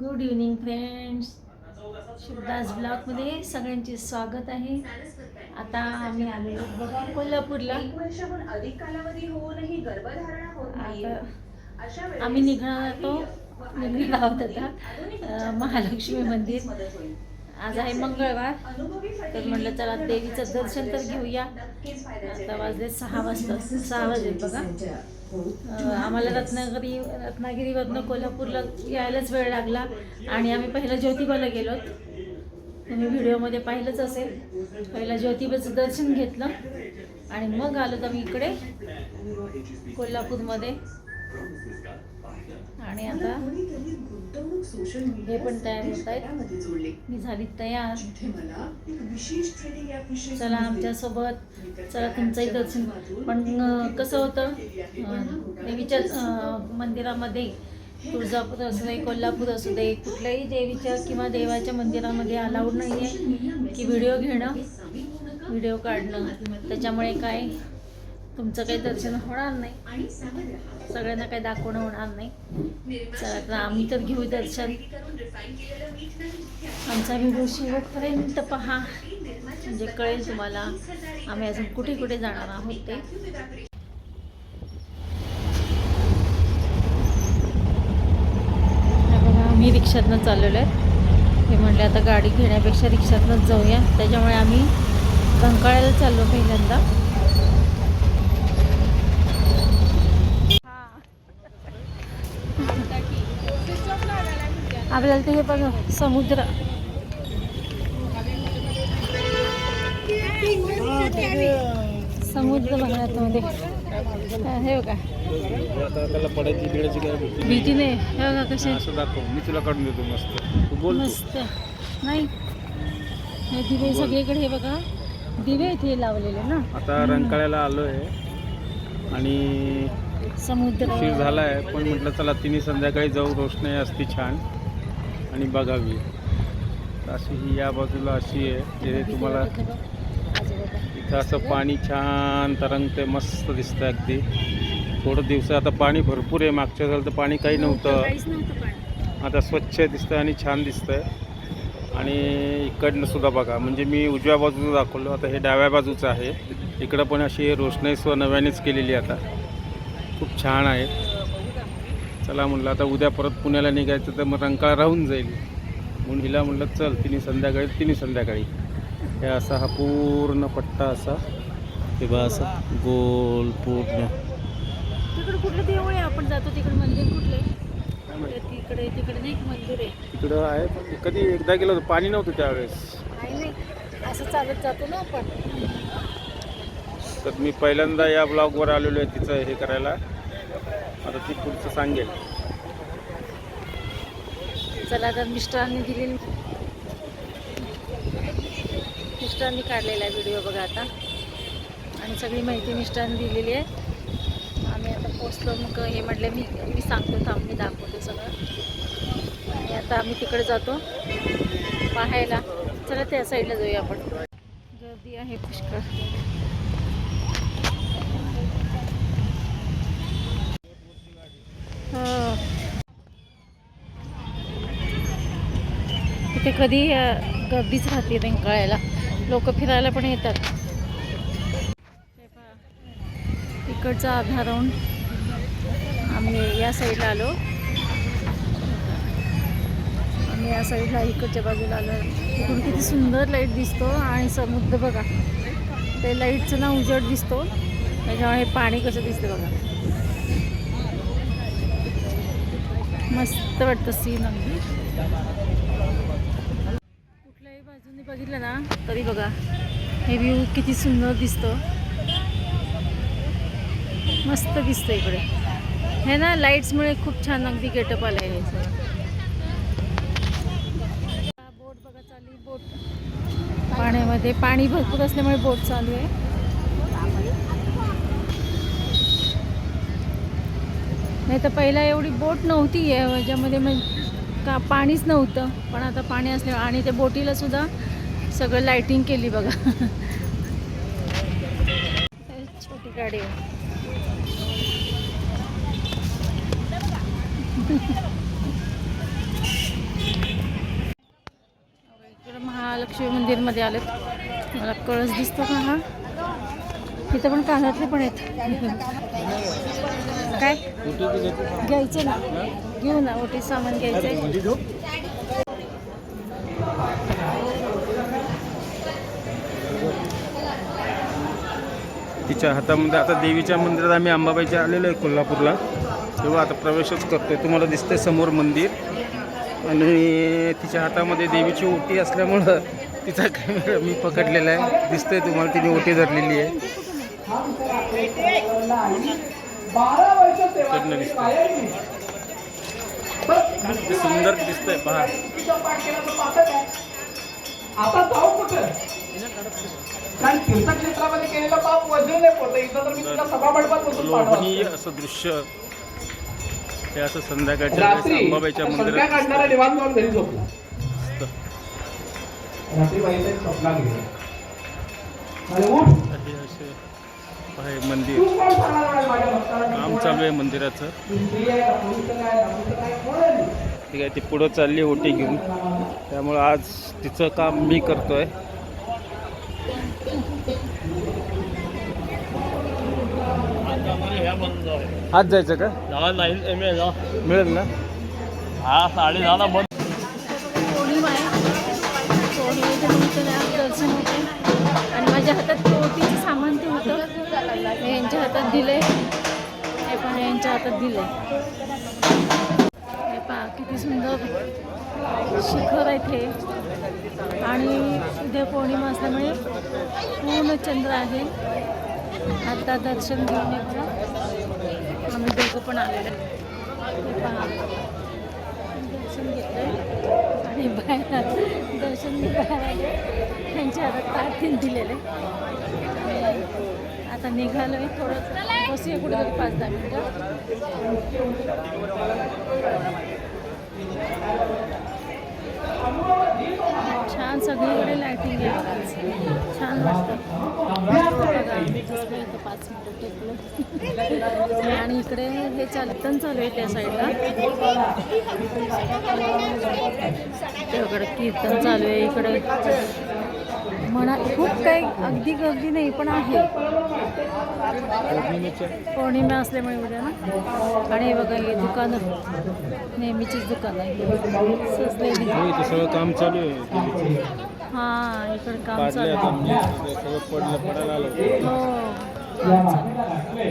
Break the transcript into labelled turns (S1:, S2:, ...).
S1: Good evening friends Shivdas ब्लॉगमध्ये सगळ्यांचे स्वागत आहे. आता आम्ही आलेलो बघा कोल्हापूरला. आता आम्ही निघणार होतो निघणार आहोत आता महालक्ष्मी मंदिर. आज आहे मंगळवार. तर म्हटलं चला देवीचं दर्शन तर घेऊया. आता वाजले सहा वाजता. सहा वाजले बघा. आम्हाला रत्नागिरी रत्नागिरीवरनं कोल्हापूरला यायलाच वेळ लागला. आणि आम्ही पहिलं ज्योतिबाला गेलो. तुम्ही व्हिडिओमध्ये पाहिलंच असेल. पहिलं ज्योतिबाचं दर्शन घेतलं. आणि मग आलो आम्ही इकडे कोल्हापूरमध्ये. आणि आता हे पण तयार होत आहेत मी झाली तयार. चला आमच्यासोबत चला तुमचंही दर्शन पण कसं होतं देवीच्या मंदिरामध्ये तुळजापूर असू दे कोल्हापूर असू दे कुठल्याही देवीच्या किंवा देवाच्या मंदिरामध्ये अलाउड नाही आहे की व्हिडिओ घेणं व्हिडिओ काढणं. त्याच्यामुळे काय? तुमचं काही दर्शन होणार नाही. सगळ्यांना काही दाखवणं होणार नाही. चला तर आम्ही तर घेऊ दर्शन. आमचा व्हिडिओ शेवटपर्यंत पहा. म्हणजे कळेल तुम्हाला आम्ही अजून कुठे कुठे जाणार आहोत ते. बघा आम्ही रिक्षातनं चाललेलो आहे. हे म्हटलं आता गाडी घेण्यापेक्षा रिक्षातनंच जाऊया. त्याच्यामुळे आम्ही रंकाळ्याला चाललो पहिल्यांदा. आपल्याला ते हे बघा समुद्र. समुद्र बघा मध्ये हे बघा.
S2: भीती नाही.
S1: हे बघा कसे.
S2: दाखव. मी तुला काढून देतो मस्त. तू बोल.
S1: मस्त. नाही. हे दिवे सगळीकडे हे बघा. दिवे इथे लावलेले ना.
S2: आता रंकाळ्याला आलो आहे आणि
S1: समुद्र.
S2: उशीर झाला आहे पण म्हटलं चला तिन्ही संध्याकाळी जाऊ. रोषणाई असती छान. आणि बघावी. अशी ही या बाजूला अशी आहे ते तुम्हाला इथं असं पाणी छान तरंगते मस्त दिसतं अगदी. थोडं दिवस आता पाणी भरपूर आहे मागच्या झालं तर पाणी काही नव्हतं.
S1: काहीच नव्हतं
S2: आता स्वच्छ दिसतंय आणि छान दिसतंय. आणि इकडनं सुद्धा बघा म्हणजे मी उजव्या बाजूचं दाखवलं आता हे डाव्या बाजूचं आहे. इकडं पण अशी रोषणाई स्व नव्यानेच केलेली आता. खूप छान आहे. चला म्हटलं आता उद्या परत पुण्याला निघायचं तर मग रंकाळा राहून जाईल. म्हणून हिला म्हटलं चल तिन्ही संध्याकाळी तिन्ही संध्याकाळी. हे असा हा पूर्ण पट्टा असा. हे बा असा गोल पूर्ण.
S1: तिकडे कुठलं देऊळ आहे? आपण जातो तिकडे मंदिर कुठले? तिकडे तिकडे नाही एक मंदिर आहे?
S2: तिकडं आहे पण कधी एकदा गेलो होतो पाणी नव्हतं त्यावेळेस.
S1: नाही नाही. असं चालत जातो ना आपण.
S2: तर मी पहिल्यांदा या ब्लॉगवर आलेलो आहे तिचं हे करायला. आता ती पुढचं सांगेल.
S1: चला तर मिस्टरांनी दिलेली मिस्टरांनी काढलेला आहे व्हिडिओ बघा आता. आणि सगळी माहिती मिस्टरांनी दिलेली आहे. आम्ही आता पोचलो मग हे म्हटले मी मी सांगतो थांब मी दाखवतो सगळं. आणि आता आम्ही तिकडे जातो. पाहायला. चला त्या साईडला जाऊया आपण. गर्दी आहे पुष्कळ. इथे कधी गर्दीच राहते रंकाळ्याला. लोक फिरायला पण येतात. इकडचा आधार आम्ही या साईडला आलो. आम्ही या साईडला इकडच्या बाजूला आलो. इकडून किती सुंदर लाइट दिसतो आणि समुद्र बघा. ते लाईटचं ना उजड दिसतो. त्याच्यामुळे पाणी कसं दिसतं बघा. मस्त वाटतं सीन अगदी. तुम्ही बघितलं ना तरी बघा हे व्ह्यू किती सुंदर दिसतो. मस्त दिसतं इकडे. हे ना लाईट्समुळे खूप छान अगदी गेटअप आलं आहे बोट बघा चालली बोट पाण्यामध्ये पाणी भरपूर असल्यामुळे बोट चालू आहे. नाही तर पहिला एवढी बोट नव्हती आहे ज्यामध्ये मग का पाणीच नव्हतं पण आता पाणी असल्यावर आणि त्या बोटीला सुद्धा सगळं लायटिंग केली बघा. छोटी गाडी इकडं महालक्ष्मी मंदिरमध्ये आलेत. मला कळस दिसतो का हा? तिथं पण कानातले पण आहेत. काय? घ्यायचे ना. घेऊ ना ओटी सामान घ्यायचे.
S2: तिच्या हातामध्ये आता देवीच्या मंदिरात आम्ही अंबाबाईच्या आलेलो आहे कोल्हापूरला. तेव्हा आता प्रवेशच करतोय. तुम्हाला दिसतंय समोर मंदिर. आणि तिच्या हातामध्ये देवीची ओटी असल्यामुळं तिचा कॅमेरा मी पकडलेला आहे. दिसतंय तुम्हाला तिने ओटी धरलेली आहे. सुंदर दिसतंय पहा.
S3: आता जाऊ कुठं? कारण तीर्थक्षेत्रामध्ये केलेलं पाप वजन नाही इथं तर मी तुला सभा मंडपात बसून
S2: लोभनीय
S3: पाठवतो
S2: असं दृश्य हे असं संध्याकाळच्या अंबाबाईच्या मंदिरात
S3: काढणारा
S2: दिसतंय.
S3: निवांत जाऊन घरी झोपला.
S2: मस्त.
S3: रात्री बाईचा एक स्वप्ना गेला. अरे उठ.
S2: असे आहे मंदिर. काम चालू
S3: आहे?
S2: मंदिराचं? ठीक आहे ती पुढं चालली ओटी घेऊन. त्यामुळं आज तिचं काम मी करतोय. आज जायचं का? मिळेल ना?
S1: पौर्णिमा दिले. हे पण यांच्या हातात दिले. हे पहा किती सुंदर शिखर आहे ते आणि उद्या पौर्णिमा असल्यामुळे पूर्ण चंद्र आहे. आता दर्शन घेऊन एकदा आम्ही दोघं पण आलेलं आहे. हे पहा. दर्शन घेतलं आणि बाहेर दर्शन घेऊन बाहेर आले त्यांच्या हातात ताटील दिलेले आहे. आता निघालो आहे थोडं. बसूया कुठेतरी पाच दहा मिनटं. छान सगळीकडे लायटिंग आहे. छान वाटतं. बघा, पाच मिनटं टेकलो आणि इकडे हे चालतन चालू आहे त्या साईडला इकडे कीर्तन चालू आहे इकडे. म्हणा खूप काही अगदी गर्दी नाही पण आहे. पौर्णिमा असल्यामुळे उद्या ना आणि बघा हे दुकानं नेहमीचीच दुकानं आहे.
S2: हो सगळं काम चालू आहे.
S1: हां इकडे काम चालू हो. काम चालू आहे.